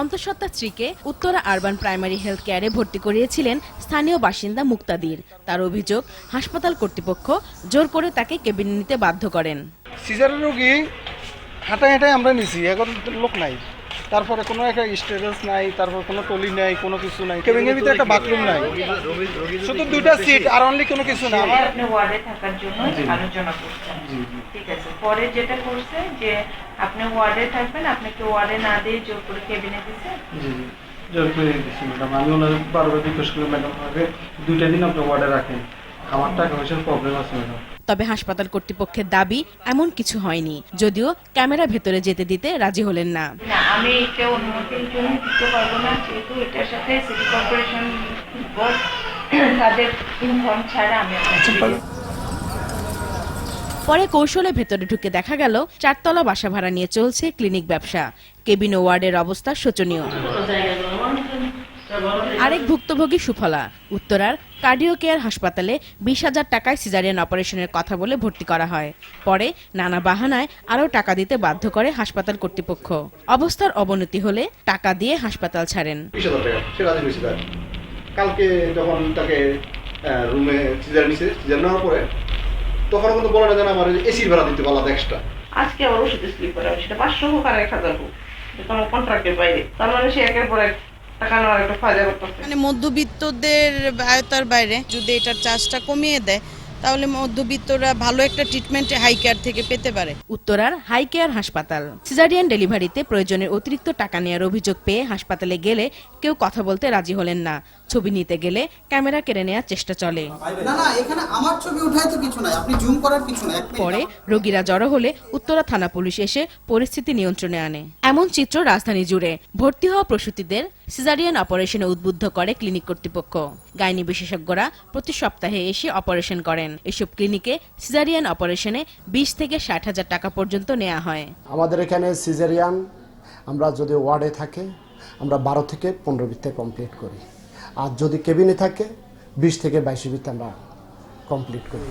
অন্তঃসত্ত্বা স্ত্রীকে Uttara urban primary health কেয়ারে ভর্তি করিয়েছিলেন স্থানীয় বাসিন্দা মুক্তাদির। তার অভিযোগ, হাসপাতাল কর্তৃপক্ষ জোর করে তাকে কেবিনে নিতে বাধ্য করেন। সিজার রোগী হাঁটায় হাঁটায় আমরা নিছি, এখন লোক নাই। তারপরে কোনো একটা স্টেটাস নাই তারপর কোনো টলি নাই কোনো কিছু নাই কেবিনের ভিতরে একটা বাথরুম নাই। শুধু দুইটা সিট আর অনলি কোনো কিছু না আমার আপনি ওয়ার্ডে থাকার জন্য আলোচনা করছেন। ঠিক আছে। পরে যেটা করছে যে আপনি ওয়ার্ডে থাকবেন আপনাকে ওয়ার্ডে না দিয়ে জোর করে কেবিনে দিছে? জি জি। জোর করে দিচ্ছি ম্যাডাম। আমি ওনার বারবার রিকোয়েস্ট করি ম্যাডাম দুইটা দিন আপনি ওয়ার্ডে রাখেন। আমার টাকা পয়সার প্রবলেম আছে ম্যাডাম। তবে হাসপাতাল কর্তৃপক্ষের দাবি এমন কিছু হয়নি। যদিও ক্যামেরা ভেতরে যেতে দিতে রাজি হলেন না। না আমি এটা অনুমতির জন্য দিতে পারব না যেহেতু এটার সাথে সিটি কর্পোরেশন তাদের ইনফর্ম ছাড়া আমি পরে। কৌশলে ভেতরে ঢুকে দেখা গেল চারতলা বাসা ভাড়া নিয়ে চলছে ক্লিনিক ব্যবসা। কেবিন ওয়ার্ডের অবস্থা শোচনীয়। আরেক ভুক্তভোগী সুফলা উত্তরার কার্ডিও কেয়ার হাসপাতালে বিশ হাজার টাকায় সিজারিয়ান অপারেশনের কথা বলে ভর্তি করা হয়। পরে নানা বাহানায় আরও টাকা দিতে বাধ্য করে হাসপাতাল কর্তৃপক্ষ। অবস্থার অবনতি হলে টাকা দিয়ে হাসপাতাল ছাড়েন। কালকে যখন তাকে রুমে সিজার নিছে সিজার নেওয়ার পরে তখন কিন্তু বলে না যেন আমার এসির ভাড়া দিতে পারলাম এক্সট্রা আজকে আবার ওষুধ স্লিপ করে সেটা পাঁচশো হোক আর এক হাজার হোক। আমার কন্ট্রাক্টের বাইরে। তার মানে সে একের পর এক মানে মধ্যবিত্তদের আয়তার বাইরে যদি এটার চার্জটা কমিয়ে দেয় তাহলে মধ্যবিত্তরা ভালো একটা ট্রিটমেন্ট হাই কেয়ার থেকে পেতে পারে। উত্তরার হাই কেয়ার হাসপাতাল। সিজারিয়ান ডেলিভারিতে প্রয়োজনের অতিরিক্ত টাকা নেওয়ার অভিযোগ পেয়ে হাসপাতালে গেলে কেউ কথা বলতে রাজি হলেন না। ছবি নিতে গেলে ক্যামেরা কেড়ে নেওয়ার চেষ্টা চলে। না না এখানে আমার ছবি ওঠায় তো কিছু নাই। আপনি জুম করার কিছু নাই। পরে রোগীরা জড়ো হলে উত্তরা থানা পুলিশ এসে পরিস্থিতি নিয়ন্ত্রণে আনে। এমন চিত্র রাজধানী জুড়ে ভর্তি হওয়া প্রসূতিদের সিজারিয়ান অপারেশনে উদ্বুদ্ধ করে ক্লিনিক কর্তৃপক্ষ। গাইনি বিশেষজ্ঞরা প্রতি সপ্তাহে এসে অপারেশন করেন। এসব ক্লিনিকে সিজারিয়ান অপারেশনে বিশ থেকে ষাট হাজার টাকা পর্যন্ত নেওয়া হয়। আমাদের এখানে সিজারিয়ান আমরা যদি ওয়ার্ডে থাকে, আমরা বারো থেকে পনেরো বৃত্তে কমপ্লিট করি। আর যদি কেবিনে থাকে, বিশ থেকে বাইশ বৃত্তে আমরা কমপ্লিট করি।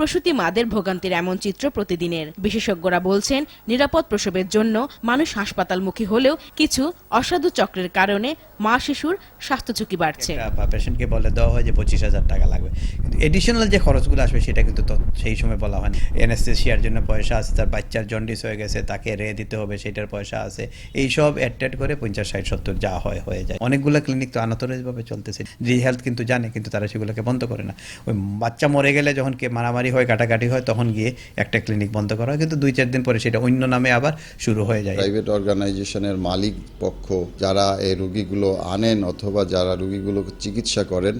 প্রসূতি মাদের ভোগান্তির এমন চিত্র প্রতিদিনের। বিশেষজ্ঞরা বলছেন নিরাপদ প্রসবের জন্য মানুষ হাসপাতালমুখী হলেও কিছু অসাধু চক্রের কারণে মা শিশুর স্বাস্থ্য ঝুঁকি বাড়ছে। পেশেন্টকে বলে দেওয়া হয় যে পঁচিশ হাজার টাকা লাগবে। কিন্তু এডিশনাল যে খরচগুলো আসবে সেটা কিন্তু সেই সময় বলা হয়নি। এনএসএসিয়ার জন্য পয়সা আছে তার বাচ্চার জন্ডিস হয়ে গেছে তাকে রে দিতে হবে সেটার পয়সা আছে। এই সব অ্যাড করে পঞ্চাশ ষাট সত্তর যা হয় হয়ে যায়। অনেকগুলো ক্লিনিক তো আনাতরাজভাবে চলতেছে। জি হেলথ কিন্তু জানে কিন্তু তারা সেগুলোকে বন্ধ করে না। ওই বাচ্চা মরে গেলে যখন কে মারামারি হয় কাটাকাটি হয় তখন গিয়ে একটা ক্লিনিক বন্ধ করা হয়। কিন্তু দুই চার দিন পরে সেটা অন্য নামে আবার শুরু হয়ে যায়। প্রাইভেট অর্গানাইজেশনের মালিক পক্ষ যারা এই রুগীগুলো আনেন অথবা যারা রুগীগুলো চিকিৎসা করেন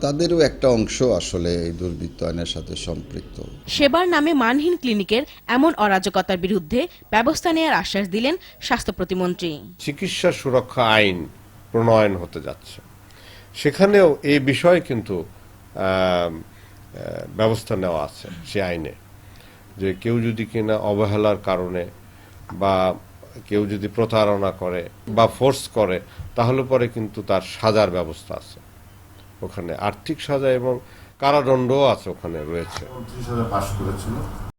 তাদেরও একটা অংশ আসলে এই দুর্বৃত্ত দুর্বৃত্তায়নের সাথে সম্পৃক্ত। সেবার নামে মানহীন ক্লিনিকের এমন অরাজকতার বিরুদ্ধে ব্যবস্থা নেওয়ার আশ্বাস দিলেন স্বাস্থ্য প্রতিমন্ত্রী। চিকিৎসা সুরক্ষা আইন প্রণয়ন হতে যাচ্ছে। সেখানেও এই বিষয়ে কিন্তু ব্যবস্থা নেওয়া আছে সে আইনে। যে কেউ যদি কিনা অবহেলার কারণে বা কেউ যদি প্রতারণা করে বা ফোর্স করে, তাহলে পরে কিন্তু তার সাজার ব্যবস্থা আছে ওখানে। আর্থিক সাজা এবং কারাদণ্ডও আছে ওখানে রয়েছে।